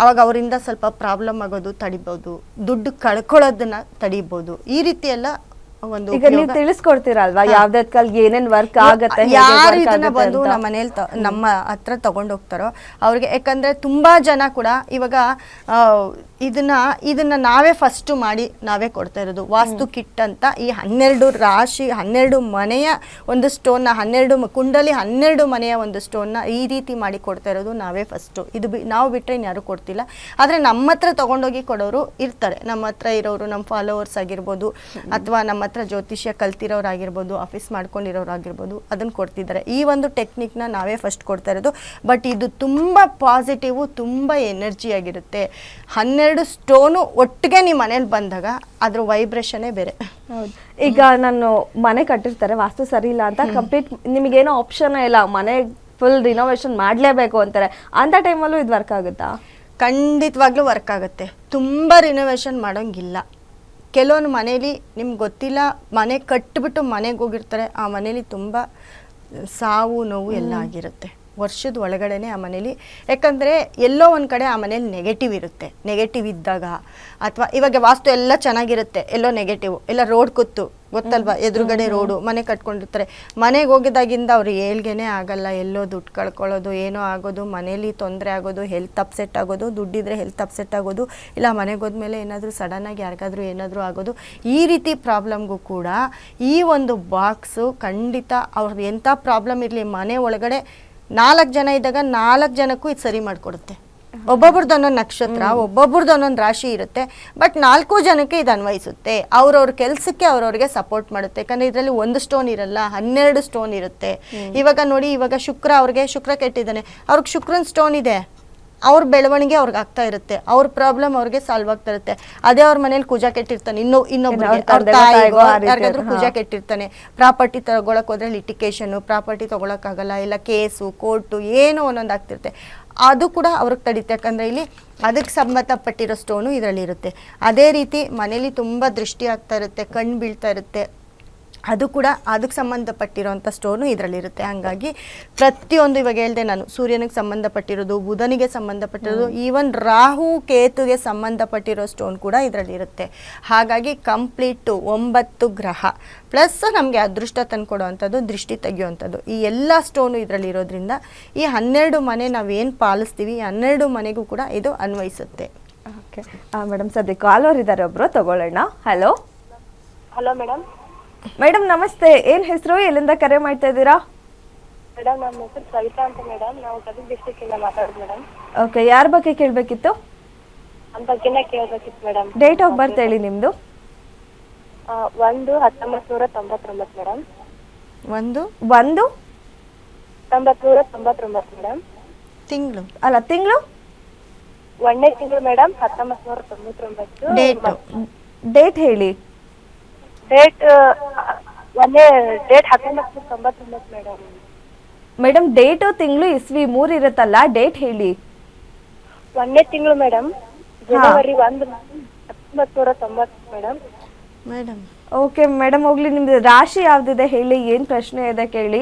ಅವಾಗ ಅವರಿಂದ ಸ್ವಲ್ಪ ಪ್ರಾಬ್ಲಮ್ ಆಗೋದು ತಡಿಬೋದು. ದುಡ್ಡು ಕಳ್ಕೊಳ್ಳೋದನ್ನ ತಡಿಬೋದು. ಈ ರೀತಿ ಎಲ್ಲ ಒಂದು ಈಗ ನೀವು ತಿಳಿಸ್ಕೊಡ್ತೀರಲ್ವಾ? ಯಾವ್ದಕ್ಕಲ್ಲಿ ಏನೇನ್ ವರ್ಕ್ ಆಗತ್ತೆ ಯಾರು ಇದನ್ನ ಬಂದು ನಮ್ಮ ಮನೇಲಿ ನಮ್ಮ ಹತ್ರ ತಗೊಂಡೋಗ್ತಾರೋ ಅವ್ರಿಗೆ ಯಾಕಂದ್ರೆ ತುಂಬಾ ಜನ ಕೂಡ ಇವಾಗ ಇದನ್ನ ಇದನ್ನ ನಾವೇ ಫಸ್ಟ್ ಮಾಡಿ ನಾವೇ ಕೊಡ್ತಾ ಇರೋದು. ವಾಸ್ತು ಕಿಟ್ ಅಂತ ಈ ಹನ್ನೆರಡು ರಾಶಿ ಹನ್ನೆರಡು ಮನೆಯ ಒಂದು ಸ್ಟೋನ್ನ ಹನ್ನೆರಡು ಕುಂಡಲಿ ಹನ್ನೆರಡು ಮನೆಯ ಒಂದು ಸ್ಟೋನ್ನ ಈ ರೀತಿ ಮಾಡಿ ಕೊಡ್ತಾ ಇರೋದು ನಾವೇ ಫಸ್ಟು ಇದು ಬಿ ನಾವು ಬಿಟ್ಟರೆ ಇನ್ಯಾರು ಕೊಡ್ತಿಲ್ಲ. ಆದರೆ ನಮ್ಮ ಹತ್ರ ತಗೊಂಡೋಗಿ ಕೊಡೋರು ಇರ್ತಾರೆ. ನಮ್ಮ ಹತ್ರ ಇರೋರು ನಮ್ಮ ಫಾಲೋವರ್ಸ್ ಆಗಿರ್ಬೋದು ಅಥವಾ ನಮ್ಮ ಹತ್ರ ಜ್ಯೋತಿಷ್ಯ ಕಲ್ತಿರೋರು ಆಗಿರ್ಬೋದು ಆಫೀಸ್ ಮಾಡ್ಕೊಂಡಿರೋರು ಆಗಿರ್ಬೋದು ಅದನ್ನು ಕೊಡ್ತಿದ್ದಾರೆ. ಈ ಒಂದು ಟೆಕ್ನಿಕ್ನ ನಾವೇ ಫಸ್ಟ್ ಕೊಡ್ತಾ ಇರೋದು. ಬಟ್ ಇದು ತುಂಬ ಪಾಸಿಟಿವು ತುಂಬ ಎನರ್ಜಿ ಆಗಿರುತ್ತೆ. ಹನ್ನೆರಡು ಸ್ಟೋನು ಒಟ್ಟಿಗೆ ನಿಮ್ಮ ಮನೇಲಿ ಬಂದಾಗ ಅದ್ರ ವೈಬ್ರೇಷನೇ ಬೇರೆ. ಹೌದು. ಈಗ ನಾನು ಮನೆ ಕಟ್ಟಿರ್ತಾರೆ ವಾಸ್ತು ಸರಿ ಇಲ್ಲ ಅಂತ ಕಂಪ್ಲೀಟ್ ನಿಮಗೇನೋ ಆಪ್ಷನ್ ಇಲ್ಲ ಮನೆ ಫುಲ್ ರಿನೋವೇಷನ್ ಮಾಡಲೇಬೇಕು ಅಂತಾರೆ. ಅಂತ ಟೈಮಲ್ಲೂ ಇದು ವರ್ಕ್ ಆಗುತ್ತಾ? ಖಂಡಿತವಾಗ್ಲೂ ವರ್ಕ್ ಆಗುತ್ತೆ. ತುಂಬ ರಿನೋವೇಷನ್ ಮಾಡೋಂಗಿಲ್ಲ. ಕೆಲವೊಂದು ಮನೇಲಿ ನಿಮ್ಗೆ ಗೊತ್ತಿಲ್ಲ ಮನೆ ಕಟ್ಟಿಬಿಟ್ಟು ಮನೆಗೆ ಹೋಗಿರ್ತಾರೆ ಆ ಮನೇಲಿ ತುಂಬ ಸಾವು ನೋವು ಎಲ್ಲ ಆಗಿರುತ್ತೆ. ವರ್ಷದ ಒಳಗಡೆನೆ ಆ ಮನೇಲಿ. ಯಾಕಂದರೆ ಎಲ್ಲೋ ಒಂದು ಕಡೆ ಆ ಮನೇಲಿ ನೆಗೆಟಿವ್ ಇರುತ್ತೆ. ನೆಗೆಟಿವ್ ಇದ್ದಾಗ ಅಥವಾ ಇವಾಗ ವಾಸ್ತು ಎಲ್ಲ ಚೆನ್ನಾಗಿರುತ್ತೆ. ಎಲ್ಲೋ ನೆಗೆಟಿವ್ ಎಲ್ಲ ರೋಡ್ ಕೂತು ಗೊತ್ತಲ್ವಾ? ಎದುರುಗಡೆ ರೋಡು ಮನೆ ಕಟ್ಕೊಂಡಿರ್ತಾರೆ. ಮನೆಗೆ ಹೋಗಿದಾಗಿಂದ ಅವ್ರು ಏಳ್ಗೆನೆ ಆಗಲ್ಲ. ಎಲ್ಲೋ ದುಡ್ಡು ಕಳ್ಕೊಳ್ಳೋದು ಏನೋ ಆಗೋದು ಮನೇಲಿ ತೊಂದರೆ ಆಗೋದು ಹೆಲ್ತ್ ಅಪ್ಸೆಟ್ ಆಗೋದು ದುಡ್ಡಿದ್ರೆ ಹೆಲ್ತ್ ಅಪ್ಸೆಟ್ ಆಗೋದು ಇಲ್ಲ ಮನೆಗೆ ಹೋದ್ಮೇಲೆ ಏನಾದರೂ ಸಡನ್ನಾಗಿ ಯಾರಿಗಾದ್ರೂ ಏನಾದರೂ ಆಗೋದು ಈ ರೀತಿ ಪ್ರಾಬ್ಲಮ್ಗೂ ಕೂಡ ಈ ಒಂದು ಬಾಕ್ಸು ಖಂಡಿತ ಅವ್ರದ್ದು ಎಂಥ ಪ್ರಾಬ್ಲಮ್ ಇರಲಿ ಮನೆ ಒಳಗಡೆ ನಾಲ್ಕು ಜನ ಇದ್ದಾಗ ನಾಲ್ಕು ಜನಕ್ಕೂ ಇದು ಸರಿ ಮಾಡಿಕೊಡುತ್ತೆ. ಒಬ್ಬೊಬ್ರದ್ದು ಒಂದೊಂದು ನಕ್ಷತ್ರ ಒಬ್ಬೊಬ್ರದ್ದು ಒಂದೊಂದು ರಾಶಿ ಇರುತ್ತೆ. ಬಟ್ ನಾಲ್ಕು ಜನಕ್ಕೆ ಇದು ಅನ್ವಯಿಸುತ್ತೆ. ಅವ್ರವ್ರ ಕೆಲಸಕ್ಕೆ ಅವ್ರವ್ರಿಗೆ ಸಪೋರ್ಟ್ ಮಾಡುತ್ತೆ. ಯಾಕಂದರೆ ಇದರಲ್ಲಿ ಒಂದು ಸ್ಟೋನ್ ಇರಲ್ಲ ಹನ್ನೆರಡು ಸ್ಟೋನ್ ಇರುತ್ತೆ. ಇವಾಗ ನೋಡಿ ಇವಾಗ ಶುಕ್ರ ಅವ್ರಿಗೆ ಶುಕ್ರ ಕೆಟ್ಟಿದ್ದಾನೆ. ಅವ್ರಿಗೆ ಶುಕ್ರನ್ ಸ್ಟೋನ್ ಇದೆ. ಅವ್ರ ಬೆಳವಣಿಗೆ ಅವ್ರಿಗೆ ಆಗ್ತಾ ಇರುತ್ತೆ. ಅವ್ರ ಪ್ರಾಬ್ಲಮ್ ಅವ್ರಿಗೆ ಸಾಲ್ವ್ ಆಗ್ತಾ ಇರುತ್ತೆ. ಅದೇ ಅವ್ರ ಮನೇಲಿ ಕುಜಾ ಕೆಟ್ಟಿರ್ತಾನೆ. ಇನ್ನೊ ಇನ್ನೊಬ್ರು ಅವ್ರ ತಾಯಿಗೋ ಯಾರಿಗಾದ್ರೂ ಹಾ. ಕೆಟ್ಟಿರ್ತಾನೆ. ಪ್ರಾಪರ್ಟಿ ತಗೊಳಕ್ ಹೋದ್ರೆ ಲಿಟಿಕೇಶನ್ ಪ್ರಾಪರ್ಟಿ ತಗೊಳಕ್ಕಾಗಲ್ಲ ಇಲ್ಲ ಕೇಸು ಕೋರ್ಟು ಏನೋ ಒಂದೊಂದು ಆಗ್ತಿರುತ್ತೆ. ಅದು ಕೂಡ ಅವ್ರಿಗೆ ತಡೀತೆ. ಯಾಕಂದ್ರೆ ಇಲ್ಲಿ ಅದಕ್ಕೆ ಸಂಬಂಧಪಟ್ಟಿರೋ ಸ್ಟೋನು ಇದರಲ್ಲಿ ಇರುತ್ತೆ ಅದೇ ರೀತಿ ಮನೇಲಿ ತುಂಬ ದೃಷ್ಟಿ ಆಗ್ತಾ ಇರುತ್ತೆ. ಕಣ್ಣು ಬೀಳ್ತಾ ಇರುತ್ತೆ. ಅದು ಕೂಡ ಅದಕ್ಕೆ ಸಂಬಂಧಪಟ್ಟಿರೋಂಥ ಸ್ಟೋನು ಇದರಲ್ಲಿರುತ್ತೆ. ಹಾಗಾಗಿ ಪ್ರತಿಯೊಂದು ಇವಾಗ ಹೇಳಿದೆ ನಾನು ಸೂರ್ಯನಿಗೆ ಸಂಬಂಧಪಟ್ಟಿರೋದು ಬುಧನಿಗೆ ಸಂಬಂಧಪಟ್ಟಿರೋದು ಈವನ್ ರಾಹು ಕೇತುಗೆ ಸಂಬಂಧಪಟ್ಟಿರೋ ಸ್ಟೋನ್ ಕೂಡ ಇದರಲ್ಲಿರುತ್ತೆ. ಹಾಗಾಗಿ ಕಂಪ್ಲೀಟು ಒಂಬತ್ತು ಗ್ರಹ. ಪ್ಲಸ್ ನಮಗೆ ಅದೃಷ್ಟ ತಂದುಕೊಡುವಂಥದ್ದು ದೃಷ್ಟಿ ತೆಗೆಯುವಂಥದ್ದು. ಈ ಎಲ್ಲ ಸ್ಟೋನು ಇದರಲ್ಲಿರೋದ್ರಿಂದ ಈ ಹನ್ನೆರಡು ಮನೆ ನಾವೇನು ಪಾಲಿಸ್ತೀವಿ ಈ ಹನ್ನೆರಡು ಮನೆಗೂ ಕೂಡ ಇದು ಅನ್ವಯಿಸುತ್ತೆ. ಓಕೆ ಮೇಡಮ್ ಸದ್ಯ ಕಾಲ್ ಇದ್ದಾರೆ ಒಬ್ಬರು ತಗೊಳ್ಳೋಣ. ಹಲೋ ಹಲೋ ಮೇಡಮ್ ಮೇಡಮ್ ನಮಸ್ತೆ. ಏನ್ ಹೆಸರು? ಎಲ್ಲಿಂದ ಕರೆ ಮಾಡ್ತಾ ಇದ್ದೀರಾ? ಮೇಡಮ್ ನಮ್ಮ ಹೆಸರು ಸವಿತಾ ಅಂತ ಮೇಡಮ್. ನಾವು ಗದಗ ಡಿಸ್ಟಿಕ್ ಇಂದ ಮಾತಾಡೋದು ಮೇಡಮ್. ಓಕೆ ಯಾರ ಬಗ್ಗೆ ಕೇಳಬೇಕಿತ್ತು? ನಮ್ಮ ಬಗ್ಗೆನೇ ಕೇಳಬೇಕಿತ್ತು ಮೇಡಮ್. ಡೇಟ್ ಆಫ್ ಬರ್ತ್ ಹೇಳಿ ನಿಮ್ದು. ಒಂದು ಹತ್ತೊಂಬತ್ತು ನೂರ ತೊಂಬತ್ತೊಂಬತ್ತು ಮೇಡಮ್. ಒಂದು? ಒಂದು? ತೊಂಬತ್ತು ನೂರ ತೊಂಬತ್ತೊಂಬತ್ತು ಮೇಡಮ್. ತಿಂಗಳು. ಅಲ್ಲ ತಿಂಗಳು? ಒಂದನೇ ತಿಂಗಳು ಮೇಡಮ್ ಹತ್ತೊಂಬತ್ತು ನೂರ ತೊಂಬತ್ತೊಂಬತ್ತು ಡೇಟು ಡೇಟ್ ಹೇಳಿ. ಡೇಟ್ ಒಂದೇ ಡೇಟ್ ಹತ್ತೊಂಬತ್ತು ತೊಂಬತ್ತೊಂಬತ್ತು ಮೇಡಮ್ ಮೇಡಮ್ ಡೇಟು ತಿಂಗಳು ಇಸ್ವಿ ಮೂರ್ ಇರುತ್ತಲ್ಲ ಡೇಟ್ ಹೇಳಿ. ಒಂದೇ ತಿಂಗಳು ಮೇಡಮ್ ಜನವರಿ ಒಂದು ಹತ್ತೊಂಬತ್ತು ನೂರ ತೊಂಬತ್ತು ಮೇಡಮ್ ಮೇಡಮ್ ಓಕೆ ಮೇಡಮ್ ಹೋಗ್ಲಿ ನಿಮ್ದು ರಾಶಿ ಯಾವ್ದಿದೆ ಹೇಳಿ ಏನ್ ಪ್ರಶ್ನೆ ಇದೆ ಕೇಳಿ.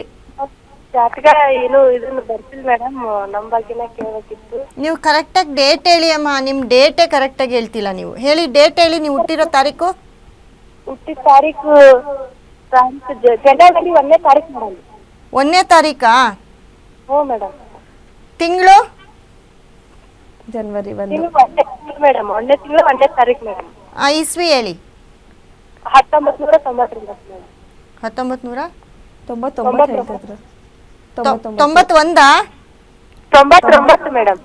ಜಾತಕ ಏನು ಇದನ್ನು ಬರ್ತಿಲ್ಲ ಮೇಡಮ್ ನಮ್ಮ ಬಗ್ಗೆನೇ ಕೇಳಬೇಕಿತ್ತು. ನೀವು ಕರೆಕ್ಟಾಗಿ ಡೇಟ್ ಹೇಳಿ ಅಮ್ಮ ನಿಮ್ಮ ಡೇಟೇ ಕರೆಕ್ಟಾಗಿ ಹೇಳ್ತಿಲ್ಲ ನೀವು. ಹೇಳಿ ಡೇಟ್ ಹೇಳಿ ನೀವು ಹುಟ್ಟಿರೋ ತಾರೀಕು? ಹುಟ್ಟಿದ ತಾರೀಕು ತಾರೀಕು ಜ- ಜನವರಿ ಒಂದನೇ ತಾರೀಕು ಮೇಡಮ್ ಒಂದನೇ ತಾರೀಕಾ ಹ್ಞೂ ಮೇಡಮ್ ತಿಂಗಳು ಜನವರಿ ಒಂದು ತಿಂಗಳು ಒಂದೇ ತಿಂಗಳು ಮೇಡಮ್ ಒಂದೇ ತಿಂಗಳು ಒಂದೇ ತಾರೀಕು ಮೇಡಮ್ ಇಸ್ವಿ ಹೇಳಿ ಹತ್ತೊಂಬತ್ತು ನೂರ ತೊಂಬತ್ತೊಂಬತ್ತು ಮೇಡಮ್ ಹತ್ತೊಂಬತ್ತು ನೂರ ತೊಂಬತ್ತೊಂಬತ್ತು ಹೇಳ್ತಿದ್ರು ತೊಂಬತ್ತೊಂಬತ್ತು ತೊಂಬತ್ತೊಂದಾ ತೊಂಬತ್ತೊಂಬತ್ತು ಮೇಡಮ್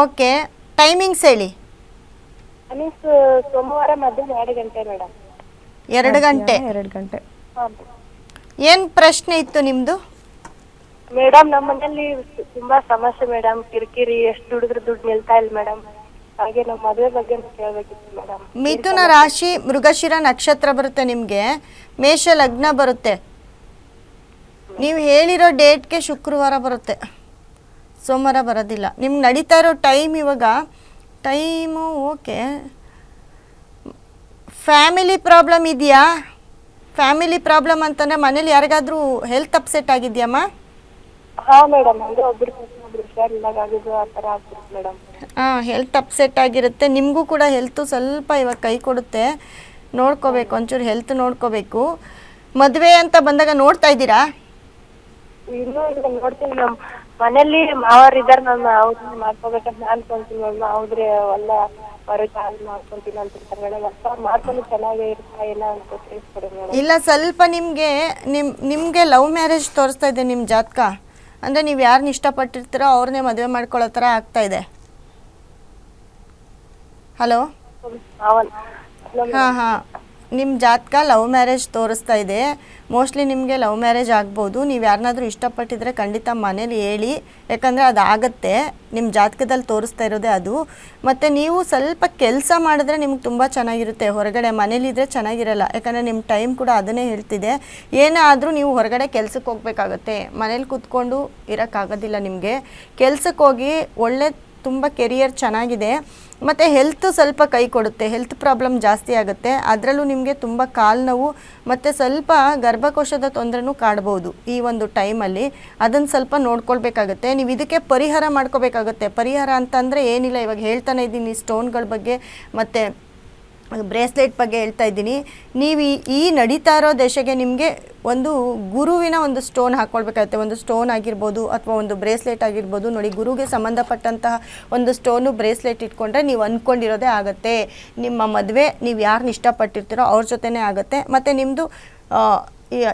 ಓಕೆ ಟೈಮಿಂಗ್ಸ್ ಹೇಳಿ ಮೀನ್ಸ್ ಸೋಮವಾರ ಮಧ್ಯಾಹ್ನ ಎರಡು ಗಂಟೆ ಮೇಡಮ್ ಎರಡು ಗಂಟೆ. ಎರಡು ಗಂಟೆ. ಏನು ಪ್ರಶ್ನೆ ಇತ್ತು ನಿಮ್ದು? ಮೇಡಮ್ ನಮ್ಮ ಮನೆಯಲ್ಲಿ ತುಂಬಾ ಸಮಸ್ಯೆ ಮೇಡಮ್. ಕಿರಿಕಿರಿ ಎಷ್ಟು ದುಡಿದ್ರೆ ದುಡ್ಡು ನಿಲ್ತಾ ಇಲ್ಲ ಮೇಡಮ್. ಹಾಗೆ ನಮ್ಮ ಮದುವೆ ಬಗ್ಗೆ ಕೇಳಬೇಕಿತ್ತು ಮೇಡಮ್. ಮಿಥುನ ರಾಶಿ ಮೃಗಶಿರ ನಕ್ಷತ್ರ ಬರುತ್ತೆ ನಿಮಗೆ. ಮೇಷ ಲಗ್ನ ಬರುತ್ತೆ. ನೀವು ಹೇಳಿರೋ ಡೇಟ್ಗೆ ಶುಕ್ರವಾರ ಬರುತ್ತೆ. ಸೋಮವಾರ ಬರೋದಿಲ್ಲ. ನಿಮ್ಗೆ ನಡೀತಾ ಇರೋ ಟೈಮ್ ಇವಾಗ ಟೈಮು ಓಕೆ. ಫ್ಯಾಮಿಲಿ ಪ್ರಾಬ್ಲಮ್ ಇದೆಯಾ? ಫ್ಯಾಮಿಲಿ ಪ್ರಾಬ್ಲಮ್ ಅಂತಂದ್ರೆ ಮನೇಲಿ ಯಾರಿಗಾದ್ರೂ ಹೆಲ್ತ್ ಅಪ್ಸೆಟ್ ಆಗಿದೆಯಮ್ಮ? ಹಾ ಮೇಡಮ್ ಅಂದ್ರೆ ಒಬ್ರು ಒಬ್ರು ಹುಷಾರಿಲ್ದಾಗ ಆಗಿದ್ದು ಆ ಥರ ಆಗ್ತಿತ್ತು ಮೇಡಮ್ ಹಾಂ ಹೆಲ್ತ್ ಅಪ್ಸೆಟ್ ಆಗಿರುತ್ತೆ. ನಿಮಗೂ ಕೂಡ ಹೆಲ್ತು ಸ್ವಲ್ಪ ಇವಾಗ ಕೈ ಕೊಡುತ್ತೆ. ನೋಡ್ಕೋಬೇಕು ಒಂಚೂರು ಹೆಲ್ತ್ ನೋಡ್ಕೋಬೇಕು. ಮದುವೆ ಅಂತ ಬಂದಾಗ ನೋಡ್ತಾ ಇದ್ದೀರಾ? ಇನ್ನೂ ನೋಡ್ತೀನಿ ಮ್ಯಾಮ್ ಮನೇಲಿ ಮಾವರು ಇದಾರೆ ಮ್ಯಾಮ್ ಅವ್ರನ್ನ ಮಾಡ್ಕೋಬೇಕಂತ ನಾನು ಅನ್ಕೊಂತೀನಿ ಮ್ಯಾಮ್ ಅವ್ರೆ ಒಳ್ಳೆ ಹೊರಗೆ ಹಾಲು ಮಾಡ್ಕೊಂತೀನಿ ಅಂತಿರ್ತಾರೆ ಮೇಡಮ್. ಅಪ್ಪ ಮಾಡ್ಕೊಂಡು ಚೆನ್ನಾಗೇ ಇರ್ತಾ ಇಲ್ಲ ಅಂತ ತಿಳಿಸ್ಕೊಡಿ ಮೇಡಮ್. ಇಲ್ಲ ಸ್ವಲ್ಪ ನಿಮಗೆ ನಿಮ್ ನಿಮಗೆ ಲವ್ ಮ್ಯಾರೇಜ್ ತೋರಿಸ್ತಾ ಇದೆ ನಿಮ್ಮ ಜಾತಕ. ಅಂದ್ರೆ ನೀವು ಯಾರನ್ನ ಇಷ್ಟಪಟ್ಟಿರ್ತೀರೋ ಅವ್ರನ್ನೇ ಮದುವೆ ಮಾಡ್ಕೊಳ್ಳೋ ಥರ ಆಗ್ತಾ ಇದೆ. ಹಲೋ ಹಾ ಹಾಂ. ನಿಮ್ಮ ಜಾತಕ ಲವ್ ಮ್ಯಾರೇಜ್ ತೋರಿಸ್ತಾ ಇದೆ. ಮೋಸ್ಟ್ಲಿ ನಿಮಗೆ ಲವ್ ಮ್ಯಾರೇಜ್ ಆಗ್ಬೋದು. ನೀವು ಯಾರನ್ನಾದರೂ ಇಷ್ಟಪಟ್ಟಿದ್ರೆ ಖಂಡಿತ ಮನೇಲಿ ಹೇಳಿ. ಯಾಕಂದರೆ ಅದು ಆಗುತ್ತೆ. ನಿಮ್ಮ ಜಾತಕದಲ್ಲಿ ತೋರಿಸ್ತಾ ಇರೋದೇ ಅದು. ಮತ್ತು ನೀವು ಸ್ವಲ್ಪ ಕೆಲಸ ಮಾಡಿದ್ರೆ ನಿಮ್ಗೆ ತುಂಬ ಚೆನ್ನಾಗಿರುತ್ತೆ. ಹೊರಗಡೆ ಮನೇಲಿದ್ರೆ ಚೆನ್ನಾಗಿರಲ್ಲ. ಯಾಕಂದರೆ ನಿಮ್ಮ ಟೈಮ್ ಕೂಡ ಅದನ್ನೇ ಹೇಳ್ತಿದೆ. ಏನೇ ಆದರೂ ನೀವು ಹೊರಗಡೆ ಕೆಲಸಕ್ಕೆ ಹೋಗಬೇಕಾಗತ್ತೆ. ಮನೇಲಿ ಕೂತ್ಕೊಂಡು ಇರೋಕ್ಕಾಗೋದಿಲ್ಲ ನಿಮಗೆ. ಕೆಲ್ಸಕ್ಕೆ ಹೋಗಿ ಒಳ್ಳೆ ತುಂಬ ಕೆರಿಯರ್ ಚೆನ್ನಾಗಿದೆ. ಮತ್ತು ಹೆಲ್ತ್ ಸ್ವಲ್ಪ ಕೈ ಕೊಡುತ್ತೆ. ಹೆಲ್ತ್ ಪ್ರಾಬ್ಲಮ್ ಜಾಸ್ತಿ ಆಗುತ್ತೆ. ಅದರಲ್ಲೂ ನಿಮಗೆ ತುಂಬ ಕಾಲು ನೋವು, ಮತ್ತು ಸ್ವಲ್ಪ ಗರ್ಭಕೋಶದ ತೊಂದರೆನೂ ಕಾಡ್ಬೋದು ಈ ಒಂದು ಟೈಮಲ್ಲಿ ಅದನ್ನು ಸ್ವಲ್ಪ ನೋಡ್ಕೊಳ್ಬೇಕಾಗುತ್ತೆ. ನೀವು ಇದಕ್ಕೆ ಪರಿಹಾರ ಮಾಡ್ಕೋಬೇಕಾಗುತ್ತೆ. ಪರಿಹಾರ ಅಂತಂದರೆ ಏನಿಲ್ಲ, ಇವಾಗ ಹೇಳ್ತಾನೆ ಇದ್ದೀನಿ ಸ್ಟೋನ್ಗಳ ಬಗ್ಗೆ, ಮತ್ತು ಬ್ರೇಸ್ಲೆಟ್ ಬಗ್ಗೆ ಹೇಳ್ತಾ ಇದ್ದೀನಿ. ನೀವು ಈ- ನಡೀತಾ ಇರೋ ದೇಶಕ್ಕೆ ನಿಮಗೆ ಒಂದು ಗುರುವಿನ ಒಂದು ಸ್ಟೋನ್ ಹಾಕ್ಕೊಳ್ಬೇಕಾಗುತ್ತೆ ಒಂದು ಸ್ಟೋನ್ ಆಗಿರ್ಬೋದು ಅಥವಾ ಒಂದು ಬ್ರೇಸ್ಲೆಟ್ ಆಗಿರ್ಬೋದು. ನೋಡಿ, ಗುರುಗೆ ಸಂಬಂಧಪಟ್ಟಂತಹ ಒಂದು ಸ್ಟೋನು ಬ್ರೇಸ್ಲೆಟ್ ಇಟ್ಕೊಂಡ್ರೆ ನೀವು ಅಂದ್ಕೊಂಡಿರೋದೇ ಆಗುತ್ತೆ. ನಿಮ್ಮ ಮದುವೆ ನೀವು ಯಾರನ್ನ ಇಷ್ಟಪಟ್ಟಿರ್ತೀರೋ ಅವ್ರ ಜೊತೆನೇ ಆಗುತ್ತೆ. ಮತ್ತು ನಿಮ್ಮದು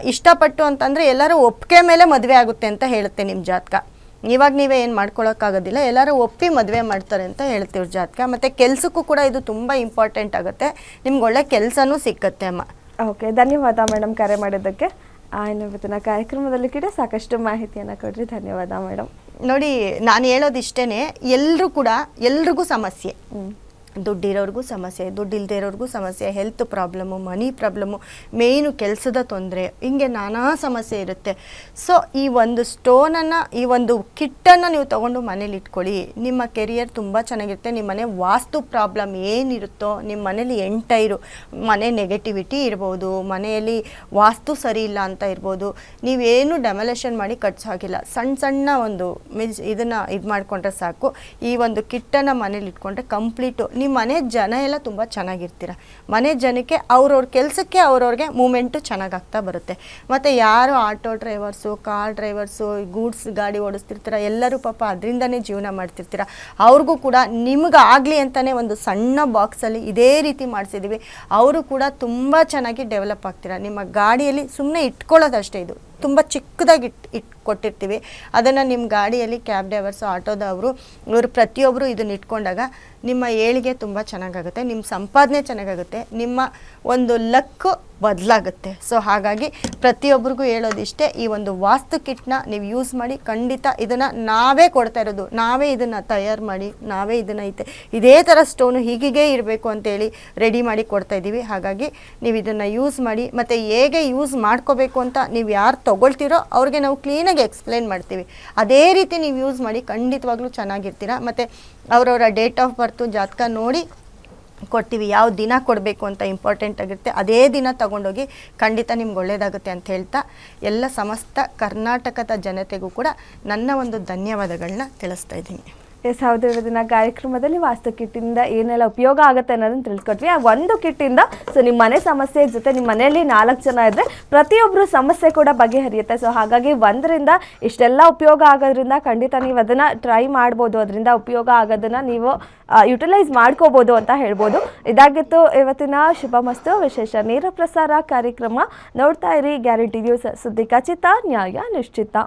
ಇಷ್ಟಪಟ್ಟು ಅಂತಂದರೆ ಎಲ್ಲರೂ ಒಪ್ಪಿಗೆ ಮೇಲೆ ಮದುವೆ ಆಗುತ್ತೆ ಅಂತ ಹೇಳುತ್ತೆ ನಿಮ್ಮ ಜಾತಕ. ಇವಾಗ ನೀವೇ ಏನು ಮಾಡ್ಕೊಳ್ಳೋಕ್ಕಾಗೋದಿಲ್ಲ ಎಲ್ಲರೂ ಒಪ್ಪಿ ಮದುವೆ ಮಾಡ್ತಾರೆ ಅಂತ ಹೇಳ್ತೀವಿ ಜಾತಕ. ಮತ್ತು ಕೆಲಸಕ್ಕೂ ಕೂಡ ಇದು ತುಂಬ ಇಂಪಾರ್ಟೆಂಟ್ ಆಗುತ್ತೆ. ನಿಮ್ಗೆ ಒಳ್ಳೆ ಕೆಲಸನೂ ಸಿಕ್ಕತ್ತೆ ಅಮ್ಮ. ಓಕೆ ಧನ್ಯವಾದ ಮೇಡಮ್ ಕರೆ ಮಾಡಿದ್ದಕ್ಕೆ. ಇನ್ನು ಇವತ್ತಿನ ಕಾರ್ಯಕ್ರಮದಲ್ಲಿ ಕೂಡ ಸಾಕಷ್ಟು ಮಾಹಿತಿಯನ್ನು ಕೊಡ್ರಿ. ಧನ್ಯವಾದ ಮೇಡಮ್ ನೋಡಿ ನಾನು ಹೇಳೋದು ಇಷ್ಟೇ ಎಲ್ಲರೂ ಕೂಡ ಎಲ್ರಿಗೂ ಸಮಸ್ಯೆ. ದುಡ್ಡಿರೋರ್ಗೂ ಸಮಸ್ಯೆ ದುಡ್ಡು ಇರೋರ್ಗೂ ಸಮಸ್ಯೆ health problem money problem main ಕೆಲಸದ ತೊಂದರೆ, ಹಿಂಗೆ ನಾನಾ ಸಮಸ್ಯೆ ಇರುತ್ತೆ. ಸೊ ಈ ಒಂದು ಸ್ಟೋನನ್ನು ಈ ಒಂದು ಕಿಟ್ಟನ್ನು ನೀವು ತೊಗೊಂಡು ಮನೇಲಿ ಇಟ್ಕೊಳ್ಳಿ. ನಿಮ್ಮ ಕೆರಿಯರ್ ತುಂಬ ಚೆನ್ನಾಗಿರುತ್ತೆ. ನಿಮ್ಮ ಮನೆ ವಾಸ್ತು ಪ್ರಾಬ್ಲಮ್ ಏನಿರುತ್ತೋ, ನಿಮ್ಮ ಮನೇಲಿ ಎಂಟೈರು ಮನೆ ನೆಗೆಟಿವಿಟಿ ಇರ್ಬೋದು, ಮನೆಯಲ್ಲಿ ವಾಸ್ತು ಸರಿ ಇಲ್ಲ ಅಂತ ಇರ್ಬೋದು, ನೀವೇನು ಡೆಮಲೇಷನ್ ಮಾಡಿ ಕಟ್ಸೋ ಹಾಗಿಲ್ಲ ಸಣ್ಣ ಸಣ್ಣ ಒಂದು ಮಿಲ್ಸ್ ಇದನ್ನು ಇದು ಮಾಡಿಕೊಂಡ್ರೆ ಸಾಕು. ಈ ಒಂದು ಕಿಟ್ಟನ್ನು ಮನೇಲಿ ಇಟ್ಕೊಂಡ್ರೆ ಕಂಪ್ಲೀಟು ನಿಮ್ಮ ಮನೆ ಜನ ಎಲ್ಲ ತುಂಬ ಚೆನ್ನಾಗಿರ್ತೀರ. ಮನೆ ಜನಕ್ಕೆ ಅವ್ರವ್ರ ಕೆಲಸಕ್ಕೆ ಅವ್ರವ್ರಿಗೆ ಮೂಮೆಂಟು ಚೆನ್ನಾಗಾಗ್ತಾ ಬರುತ್ತೆ. ಮತ್ತು ಯಾರು auto drivers, car drivers, goods ಗಾಡಿ ಓಡಿಸ್ತಿರ್ತೀರ, ಎಲ್ಲರೂ ಪಾಪ ಅದರಿಂದನೇ ಜೀವನ ಮಾಡ್ತಿರ್ತೀರ. ಅವ್ರಿಗೂ ಕೂಡ ನಿಮ್ಗೆ ಆಗಲಿ ಅಂತಲೇ ಒಂದು ಸಣ್ಣ ಬಾಕ್ಸಲ್ಲಿ ಇದೇ ರೀತಿ ಮಾಡಿಸಿದ್ದೀವಿ. ಅವರು ಕೂಡ ತುಂಬ ಚೆನ್ನಾಗಿ ಡೆವಲಪ್ ಆಗ್ತೀರ. ನಿಮ್ಮ ಗಾಡಿಯಲ್ಲಿ ಸುಮ್ಮನೆ ಇಟ್ಕೊಳ್ಳೋದಷ್ಟೇ ಇದು. ತುಂಬ ಚಿಕ್ಕದಾಗಿ ಇಟ್ ಇಟ್, ಕೊಟ್ಟಿರ್ತೀವಿ. ಅದನ್ನು ನಿಮ್ಮ ಗಾಡಿಯಲ್ಲಿ ಕ್ಯಾಬ್ ಡ್ರೈವರ್ಸು ಆಟೋದವರು, ಇವರು ಪ್ರತಿಯೊಬ್ಬರು ಇದನ್ನ ಇಟ್ಕೊಂಡಾಗ ನಿಮ್ಮ ಏಳಿಗೆ ತುಂಬ ಚೆನ್ನಾಗಾಗುತ್ತೆ. ನಿಮ್ಮ ಸಂಪಾದನೆ ಚೆನ್ನಾಗಾಗುತ್ತೆ. ನಿಮ್ಮ ಒಂದು ಲಕ್ಕು ಬದಲಾಗುತ್ತೆ. ಸೊ ಹಾಗಾಗಿ ಪ್ರತಿಯೊಬ್ಬರಿಗೂ ಹೇಳೋದಿಷ್ಟೇ, ಈ ಒಂದು ವಾಸ್ತು ಕಿಟ್ನ ನೀವು ಯೂಸ್ ಮಾಡಿ ಖಂಡಿತ ಇದನ್ನು ನಾವೇ ಕೊಡ್ತಾ ಇರೋದು. ನಾವೇ ಇದನ್ನು ತಯಾರು ಮಾಡಿ, ನಾವೇ ಇದನ್ನು ಐತೆ ಇದೇ ಥರ ಸ್ಟೋನು ಹೀಗಿಗೆ ಇರಬೇಕು ಅಂತೇಳಿ ರೆಡಿ ಮಾಡಿ ಕೊಡ್ತಾ ಇದ್ದೀವಿ. ಹಾಗಾಗಿ ನೀವು ಇದನ್ನು ಯೂಸ್ ಮಾಡಿ, ಮತ್ತು ಹೇಗೆ ಯೂಸ್ ಮಾಡ್ಕೋಬೇಕು ಅಂತ ನೀವು ಯಾರು ತೊಗೊಳ್ತೀರೋ ಅವ್ರಿಗೆ ನಾವು ಕ್ಲೀನಾಗಿ ಎಕ್ಸ್ಪ್ಲೇನ್ ಮಾಡ್ತೀವಿ. ಅದೇ ರೀತಿ ನೀವು ಯೂಸ್ ಮಾಡಿ ಖಂಡಿತವಾಗ್ಲೂ ಚೆನ್ನಾಗಿರ್ತೀರ. ಮತ್ತು ಅವರವರ ಡೇಟ್ ಆಫ್ ಬರ್ತು ಜಾತಕ ನೋಡಿ ಕೊಡ್ತೀವಿ, ಯಾವ ದಿನ ಕೊಡಬೇಕು ಅಂತ ಇಂಪಾರ್ಟೆಂಟ್ ಆಗಿರುತ್ತೆ, ಅದೇ ದಿನ ತಗೊಂಡೋಗಿ ಖಂಡಿತ ನಿಮ್ಗೆ ಒಳ್ಳೆಯದಾಗುತ್ತೆ ಅಂತ ಹೇಳ್ತಾ, ಎಲ್ಲ ಸಮಸ್ತ ಕರ್ನಾಟಕದ ಜನತೆಗೂ ಕೂಡ ನನ್ನ ಒಂದು ಧನ್ಯವಾದಗಳನ್ನ ತಿಳಿಸ್ತಾ ಇದ್ದೀನಿ. ಎಸ್, ಹೌದು ಇವತ್ತಿನ ಕಾರ್ಯಕ್ರಮದಲ್ಲಿ ವಾಸ್ತು ಕಿಟ್ಟಿಂದ ಏನೆಲ್ಲ ಉಪಯೋಗ ಆಗುತ್ತೆ ಅನ್ನೋದನ್ನ ತಿಳ್ಕೊಟ್ವಿ. ಆ ಒಂದು ಕಿಟ್ಟಿಂದ ಸೊ ನಿಮ್ಮ ಮನೆ ಸಮಸ್ಯೆ ಜೊತೆ ನಿಮ್ಮ ಮನೆಯಲ್ಲಿ ನಾಲ್ಕು ಜನ ಇದ್ದರೆ ಪ್ರತಿಯೊಬ್ಬರು ಸಮಸ್ಯೆ ಕೂಡ ಬಗೆಹರಿಯುತ್ತೆ. ಸೊ ಹಾಗಾಗಿ ಒಂದರಿಂದ ಇಷ್ಟೆಲ್ಲ ಉಪಯೋಗ ಆಗೋದ್ರಿಂದ ಖಂಡಿತ ನೀವು ಅದನ್ನು ಟ್ರೈ ಮಾಡ್ಬೋದು. ಅದರಿಂದ ಉಪಯೋಗ ಆಗೋದನ್ನು ನೀವು ಯುಟಿಲೈಸ್ ಮಾಡ್ಕೋಬೋದು ಅಂತ ಹೇಳ್ಬೋದು. ಇದಾಗಿತ್ತು ಇವತ್ತಿನ ಶುಭ ಮಸ್ತು, ವಿಶೇಷ ನೇರ ಪ್ರಸಾರ ಕಾರ್ಯಕ್ರಮ. ನೋಡ್ತಾ ಇರಿ ಗ್ಯಾರಂಟಿ ನ್ಯೂಸ್ ಸುದ್ದಿ ಖಚಿತ, ನ್ಯಾಯ ನಿಶ್ಚಿತ.